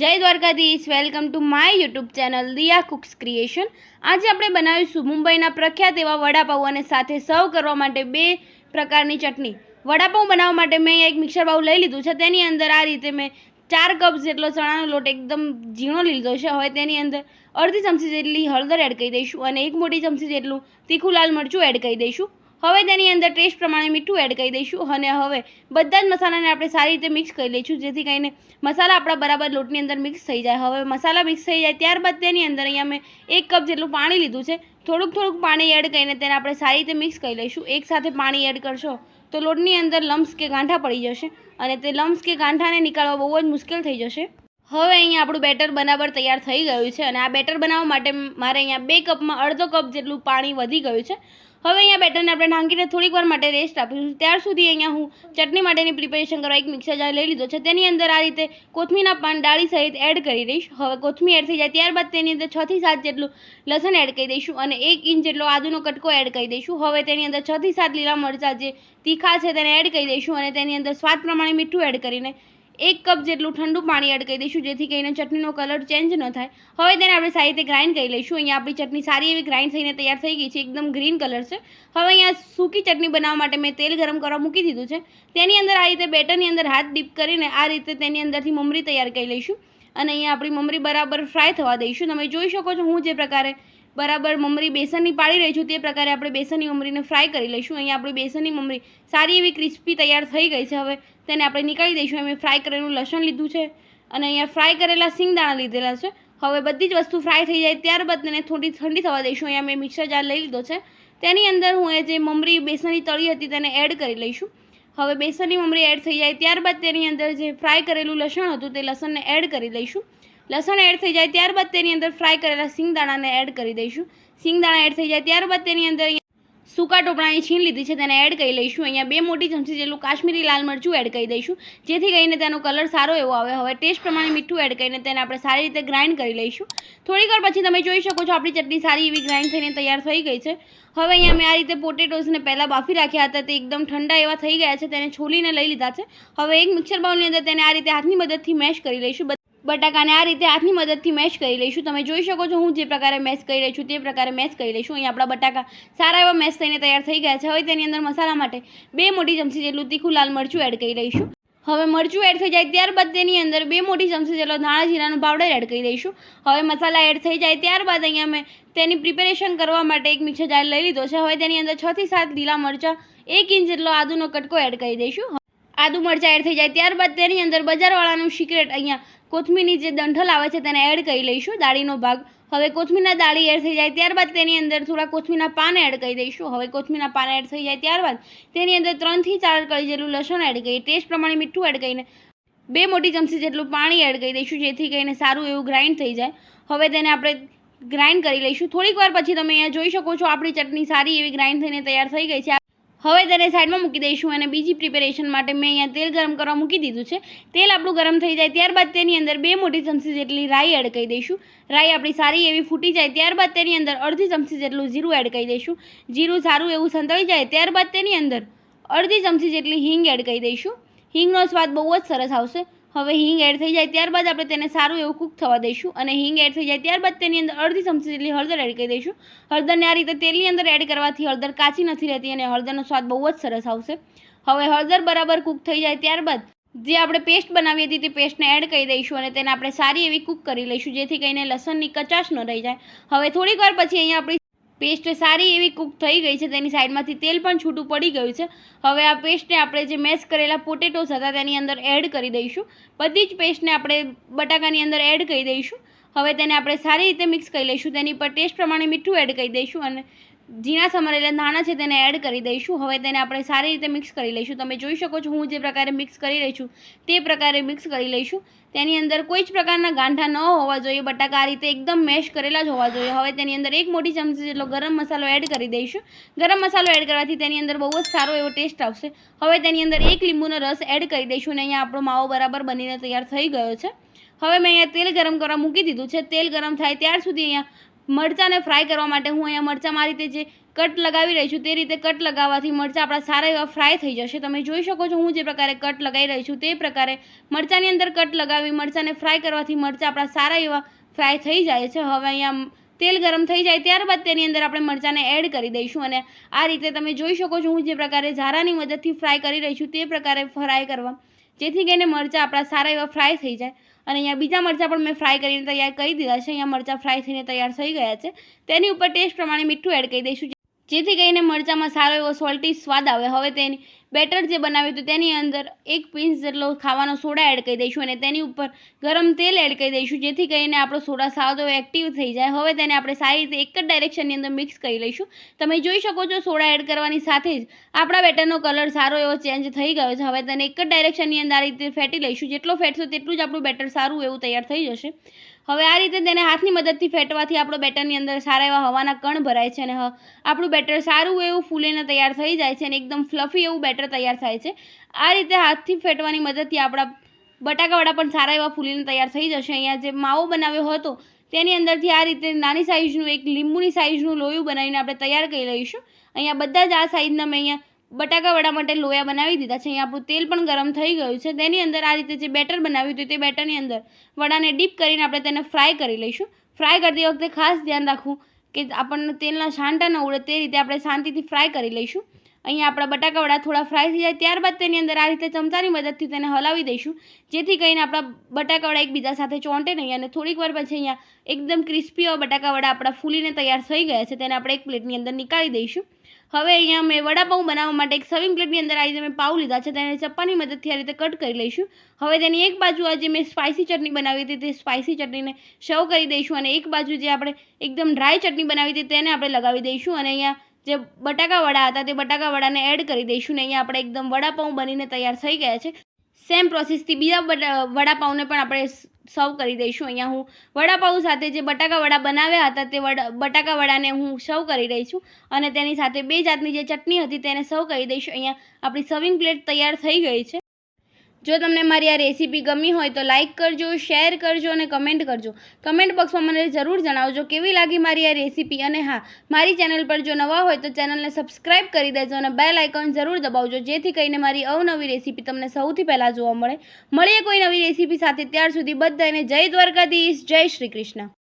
જય Dwarkadhish. Welcome to my YouTube channel Diya cooks creation આજે આપણે બનાવીશું મુંબઈના પ્રખ્યાત એવા વડાપાઉં અને સાથે સર્વ કરવા માટે બે પ્રકારની ચટણી. વડાપાઉં બનાવવા માટે મેં એક મિક્સર બાઉલ લઈ લીધું છે. તેની અંદર આ રીતે મેં ચાર કપ જેટલો ચણાનો લોટ એકદમ ઝીણો લીધો છે. હવે તેની અંદર અડધી ચમચી જેટલી હળદર એડ કરી દઈશું અને એક મોટી ચમચી જેટલું તીખું લાલ મરચું એડ કરી દઈશું. હવે તેની અંદર ટેસ્ટ પ્રમાણે મીઠું એડ કરી દઈશું અને હવે બધા જ મસાલાને આપણે સારી રીતે મિક્સ કરી લઈશું, જેથી કરીને મસાલા આપણા બરાબર લોટની અંદર મિક્સ થઈ જાય. હવે મસાલા મિક્સ થઈ જાય ત્યારબાદ તેની અંદર અહીંયા મેં એક કપ જેટલું પાણી લીધું છે. થોડુંક થોડુંક પાણી એડ કરીને તેને આપણે સારી રીતે મિક્સ કરી લઈશું. એકસાથે પાણી એડ કરશો તો લોટની અંદર લમ્સ કે ગાંઠા પડી જશે અને તે લમ્સ કે ગાંઠાને નીકાળવા બહુ જ મુશ્કેલ થઈ જશે. હવે અહીંયા આપણું બેટર બરાબર તૈયાર થઈ ગયું છે અને આ બેટર બનાવવા માટે મારે અહીંયા બે કપમાં અડધો કપ જેટલું પાણી વધી ગયું છે. હવે અહીંયા બેટરને આપણે ઢાંકીને થોડીક વાર માટે રેસ્ટ આપીશું. ત્યાર સુધી અહીંયા હું ચટણી માટેની પ્રિપેરેશન કરવા એક મિક્સર જાર લઈ લીધો છે. તેની અંદર આ રીતે કોથમીના પાન ડાળી સહિત એડ કરી દઈશ. હવે કોથમી એડ થઈ જાય ત્યારબાદ તેની અંદર છથી સાત જેટલું લસણ એડ કરી દઈશું અને એક ઇંચ જેટલો આદુનો કટકો એડ કરી દઈશું. હવે તેની અંદર છથી સાત લીલા મરચાં જે તીખા છે તેને એડ કરી દઈશું અને તેની અંદર સ્વાદ પ્રમાણે મીઠું એડ કરીને એક કપ જેટલું ઠંડુ પાણી એડ કરી દઈશું, જેથી કરીને ચટણીનો કલર ચેન્જ ન થાય. હવે તેને આપણે સારી રીતે ગ્રાઇન્ડ કરી લઈશું. અહીંયા આપણી ચટણી સારી એવી ગ્રાઇન્ડ થઈને તૈયાર થઈ ગઈ છે, એકદમ ગ્રીન કલર છે. હવે અહીંયા સૂકી ચટણી બનાવવા માટે મેં તેલ ગરમ કરવા મૂકી દીધું છે. તેની અંદર આ રીતે બેટરની અંદર હાથ ડીપ કરીને આ રીતે તેની અંદરથી મમરી તૈયાર કરી લઈશું. અને અહીંયા આપણી મમરી બરાબર ફ્રાય થવા દઈશું. તમે જોઈ શકો છો હું જે પ્રકારે બરાબર મમરી બેસનની પાડી રહી છું તે પ્રકારે આપણે બેસનની મમરીને ફ્રાય કરી લઈશું. અહીંયા આપણી બેસનની મમરી સારી એવી ક્રિસ્પી તૈયાર થઈ ગઈ છે. હવે તેને આપણે નીકાળી દઈશું. અમે ફ્રાય કરેલું લસણ લીધું છે અને અહીંયા ફ્રાય કરેલા સિંગદાણા લીધેલા છે. હવે બધી જ વસ્તુ ફ્રાય થઈ જાય ત્યારબાદ તેને થોડી ઠંડી થવા દઈશું. અહીંયા મેં મિક્સર જાર લઈ લીધો છે. તેની અંદર હું એ જે મમરી બેસનની તળી હતી તેને એડ કરી લઈશું. હવે બેસનની મમરી એડ થઈ જાય ત્યારબાદ તેની અંદર જે ફ્રાય કરેલું લસણ હતું તે લસણને એડ કરી દઈશું લસણ એડ થઈ જાય ત્યારબાદ તેની અંદર ફ્રાય કરેલા સિંગદાણાને એડ કરી દઈશું. સિંગદાણા એડ થઈ જાય ત્યારબાદ તેની અંદર સૂકા ટોપરાની છીણ લીધી છે, તેને એડ કરી લઈશું. અહીંયા બે મોટી ચમચી જેટલું કાશ્મીરી લાલ મરચું એડ કરી દઈશું. જેથી કરીને તેનો કલર સારો એવો આવે. હવે ટેસ્ટ પ્રમાણે મીઠું એડ કરીને તેને આપણે સારી રીતે ગ્રાઇન્ડ કરી લઈશું. થોડીક પછી તમે જોઈ શકો છો આપણી ચટણી સારી એવી ગ્રાઇન્ડ થઈને તૈયાર થઈ ગઈ છે. હવે અહીંયા મેં આ રીતે પોટેટોઝને પહેલાં બાફી રાખ્યા હતા. તે એકદમ ઠંડા એવા થઈ ગયા છે. તેને છોલીને લઈ લીધા છે. હવે એક મિક્સર બાઉલની અંદર તેને આ રીતે હાથની મદદથી મેશ કરી લઈશું. બટાકાને આ રીતે હાથની મદદથી મેશ કરી લઈશું. તમે જોઈ શકો છો હું જે પ્રકારે મેશ કરી રહી છું તે પ્રકારે મેશ કરી લઈશું. અહીં આપણા બટાકા સારા એવા મેશ થઈને તૈયાર થઈ ગયા છે. હવે તેની અંદર મસાલા માટે બે મોટી ચમચી જેટલું તીખું લાલ મરચું એડ કરી લઈશું. હવે મરચું એડ થઈ જાય ત્યારબાદ તેની અંદર બે મોટી ચમચી જેટલો ધાણા જીરાનો પાવડર એડ કરી દઈશું હવે મસાલા એડ થઈ જાય ત્યારબાદ અહીંયા મેં તેની પ્રિપેરેશન કરવા માટે એક મિક્સર જાર લઈ લીધો છે. હવે તેની અંદર છથી સાત લીલા મરચાં, એક ઇંચ જેટલો આદુનો કટકો એડ કરી દઈશું. આદુ મરચાં એડ થઈ જાય. ત્યારબાદ તેની અંદર બજારવાળાનું સિક્રેટ અહીંયા કોથમીરની જે દંઠલ આવે છે તેને એડ કરી લઈશું, દાળીનો ભાગ. હવે કોથમીરના દાળી એડ થઈ જાય. ત્યારબાદ તેની અંદર થોડા કોથમીના પાન એડ કરી દઈશું. હવે કોથમીના પાન એડ થઈ જાય. ત્યારબાદ તેની અંદર ત્રણથી ચાર કળી જેટલું લસણ એડ કરી ટેસ્ટ પ્રમાણે મીઠું એડ કરીને બે મોટી ચમચી જેટલું પાણી એડ કરી દઈશું, જેથી કરીને સારું એવું ગ્રાઇન્ડ થઈ જાય. હવે તેને આપણે ગ્રાઇન્ડ કરી લઈશું. થોડીક વાર પછી તમે અહીંયા જોઈ શકો છો, આપણી ચટણી સારી એવી ગ્રાઇન્ડ થઈને તૈયાર થઈ ગઈ છે. હવે તેને સાઈડમાં મૂકી દઈશું અને બીજી પ્રિપેરેશન માટે મેં અહીંયા તેલ ગરમ કરવા મૂકી દીધું છે. તેલ આપણું ગરમ થઈ જાય ત્યારબાદ તેની અંદર બે મોટી ચમચી જેટલી રાઈ એડ કરી દઈશું. રાઈ આપણી સારી એવી ફૂટી જાય ત્યારબાદ તેની અંદર અડધી ચમચી જેટલું જીરું એડ કરી દઈશું. જીરું સારું એવું સંતળી જાય ત્યારબાદ તેની અંદર અડધી ચમચી જેટલી હિંગ એડ કરી દઈશું. હિંગનો સ્વાદ બહુ જ સરસ આવશે. હવે હિંગ એડ થઈ જાય ત્યારબાદ આપણે તેને સારું એવું કૂક થવા દઈશું અને હિંગ એડ થઈ જાય ત્યારબાદ તેની અંદર અડધી ચમચી જેટલી હળદર એડ કરી દઈશું. હળદરને આ રીતે તેલની અંદર એડ કરવાથી હળદર કાચી નથી રહેતી અને હળદરનો સ્વાદ બહુ જ સરસ આવશે. હવે હળદર બરાબર કૂક થઈ જાય ત્યારબાદ જે આપણે પેસ્ટ બનાવી હતી તે પેસ્ટને એડ કરી દઈશું અને તેને આપણે સારી એવી કૂક કરી લઈશું જેથી કરીને લસણની કચાશ ન રહી જાય. હવે થોડીક વાર પછી અહીંયા આપણી પેસ્ટ સારી એવી કૂક થઈ ગઈ છે, તેની સાઈડમાંથી તેલ પણ છૂટું પડી ગયું છે. હવે આ પેસ્ટને આપણે જે મેશ કરેલા પોટેટોસ હતા, તેની અંદર એડ કરી દઈશું. બધી જ પેસ્ટને આપણે બટાકાની અંદર એડ કરી દઈશું. હવે તેને આપણે સારી રીતે મિક્સ કરી લઈશું. તેની પર ટેસ્ટ પ્રમાણે મીઠું એડ કરી દઈશું અને ઝીણા સમારેલા ધાણા છે તેને એડ કરી દઈશું. હવે તેને આપણે સારી રીતે મિક્સ કરી લઈશું. તમે જોઈ શકો છો, હું જે પ્રકારે મિક્સ કરી રહી છું, તે પ્રકારે મિક્સ કરી લઈશું. તેની અંદર કોઈ જ પ્રકારના ગાંઠા ન હોવા જોઈએ, બટાકા આ રીતે એકદમ મેશ કરેલા જ હોવા જોઈએ. હવે તેની અંદર એક મોટી ચમચી જેટલો ગરમ મસાલો એડ કરી દઈશું. ગરમ મસાલો એડ કરવાથી તેની અંદર બહુ જ સારો એવો ટેસ્ટ આવશે. હવે તેની અંદર એક લીંબુનો રસ એડ કરી દઈશું અને અહીંયા આપણો માવો બરાબર બનીને તૈયાર થઈ ગયો છે. હવે મેં અહીંયા તેલ ગરમ કરવા મૂકી દીધું છે. તેલ ગરમ થાય ત્યાર સુધી અહીંયા મરચાંને ફ્રાય કરવા માટે હું અહીંયા મરચાંમાં મારી રીતે જે કટ લગાવી રહી છું તે રીતે કટ લગાવવાથી મરચાં આપણા સારા એવા ફ્રાય થઈ જશે. તમે જોઈ શકો છો હું જે પ્રકારે કટ લગાવી રહી છું તે પ્રકારે મરચાંની અંદર કટ લગાવી મરચાંને ફ્રાય કરવાથી મરચાં આપણા સારા એવા ફ્રાય થઈ જાય છે. હવે અહીંયા તેલ ગરમ થઈ જાય ત્યારબાદ તેની અંદર આપણે મરચાંને એડ કરી દઈશું અને આ રીતે તમે જોઈ શકો છો હું જે પ્રકારે ઝારાની મદદથી ફ્રાય કરી રહી છું તે પ્રકારે ફ્રાય કરવા જેથી કરીને મરચાં આપણા સારા એવા ફ્રાય થઈ જાય. અને અહીંયા બીજા મરચાં પણ મેં ફ્રાય કરીને તૈયાર કરી દીધા છે. અહીંયા મરચાં ફ્રાય થઈને તૈયાર થઈ ગયા છે. તેની ઉપર ટેસ્ટ પ્રમાણે મીઠું એડ કરી દઈશું. જેથી કરીને મરચાંમાં સારો એવો સોલ્ટી સ્વાદ આવે. હવે તેની બેટર જે બનાવ્યું હતું તેની અંદર એક પિંચ જેટલો ખાવાનો સોડા એડ કરી દઈશું અને તેની ઉપર ગરમ તેલ એડ કરી દઈશું, જેથી કરીને આપણો સોડા સાદો એક્ટિવ થઈ જાય. હવે તેને આપણે સારી રીતે એક જ ડાયરેક્શનની અંદર મિક્સ કરી લઈશું. તમે જોઈ શકો છો સોડા એડ કરવાની સાથે જ આપણા બેટરનો કલર સારો એવો ચેન્જ થઈ ગયો છે. હવે તેને એક જ ડાયરેક્શનની અંદર આ રીતે ફેટી લઈશું. જેટલો ફેટશો તેટલું જ આપણું બેટર સારું એવું તૈયાર થઈ જશે. હવે આ રીતે તેને હાથની મદદથી ફેટવાથી આપણો બેટરની અંદર સારા એવા હવાના કણ ભરાય છે અને હ- આપણું બેટર સારું એવું ફૂલીને તૈયાર થઈ જાય છે અને એકદમ ફ્લફી એવું બેટર તૈયાર થાય છે. આ રીતે હાથથી ફેટવાની મદદથી આપણા બટાકાવાળા પણ સારા એવા ફૂલીને તૈયાર થઈ જશે. અહીંયા જે માવો બનાવ્યો હતો, તેની અંદરથી આ રીતે નાની સાઇઝનું એક લીંબુની સાઇઝનું લોયું બનાવીને આપણે તૈયાર કરી લઈશું. અહીંયા બધા જ આ સાઇઝના મેં અહીંયા બટાકા વડા માટે લોયા બનાવી દીધા છે. અહીંયા આપણું તેલ પણ ગરમ થઈ ગયું છે. તેની અંદર આ રીતે જે બેટર બનાવ્યું હતું તે બેટરની અંદર વડાને ડીપ કરીને આપણે તેને ફ્રાય કરી લઈશું. ફ્રાય કરતી વખતે ખાસ ધ્યાન રાખવું કે આપણને તેલના છાંટા ન ઉડે, તે રીતે આપણે શાંતિથી ફ્રાય કરી લઈશું. અહીંયા આપણા બટાકા વડા થોડા ફ્રાય થઈ જાય, ત્યારબાદ તેની અંદર આ રીતે ચમચાની મદદથી તેને હલાવી દઈશું. જેથી કરીને આપણા બટાકાવડા એકબીજા સાથે ચોંટે નહીં અને થોડીક વાર પછી અહીંયા એકદમ ક્રિસ્પી એવા બટાકા વડા આપણા ફૂલીને તૈયાર થઈ ગયા છે. તેને આપણે એક પ્લેટની અંદર નીકાળી દઈશું. હવે અહીંયા મેં વડાપાઉં બનાવવા માટે એક સર્વિંગ પ્લેટની અંદર આજે મેં પાઉં લીધા છે, તેને ચપ્પાની મદદથી આ રીતે કટ કરી લઈશું. હવે તેની એક બાજુ આજે મેં સ્પાઇસી ચટણી બનાવી હતી, તે સ્પાઇસી ચટણીને સર્વ કરી દઈશું અને એક બાજુ જે આપણે એકદમ ડ્રાય ચટણી બનાવી હતી તેને આપણે લગાવી દઈશું અને અહીંયા જે બટાકા વડા હતા તે બટાકા વડાને એડ કરી દઈશું ને અહીંયા આપણે એકદમ વડાપાઉં બનીને તૈયાર થઈ ગયા છે. સેમ પ્રોસેસથી બીજા વડાપાઉંને પણ આપણે સર્વ કરી દઈશું. અહીંયા હું વડાપાઉં સાથે જે બટાકા વડા બનાવ્યા હતા તે વડા, બટાકા વડાને હું સર્વ કરી રહી છું અને તેની સાથે બે જાતની જે ચટણી હતી તેને સર્વ કરી દઈશું. અહીંયા આપણી સર્વિંગ પ્લેટ તૈયાર થઈ ગઈ છે. જો તમને મારી આ રેસીપી ગમી હોય તો લાઇક કરજો, શેર કરજો અને કમેન્ટ કરજો. કમેન્ટ બોક્સમાં મને જરૂર જણાવજો કેવી લાગી મારી આ રેસીપી અને હા, મારી ચેનલ પર જો નવા હોય તો ચેનલને સબસ્ક્રાઇબ કરી દેજો અને બેલ આઇકોન જરૂર દબાવજો, જેથી કરીને મારી અવનવી રેસીપી તમને સૌથી પહેલાં જોવા મળે. મળીએ કોઈ નવી રેસીપી સાથે, ત્યાર સુધી બધાને જય દ્વારકાધીશ, જય શ્રી કૃષ્ણ.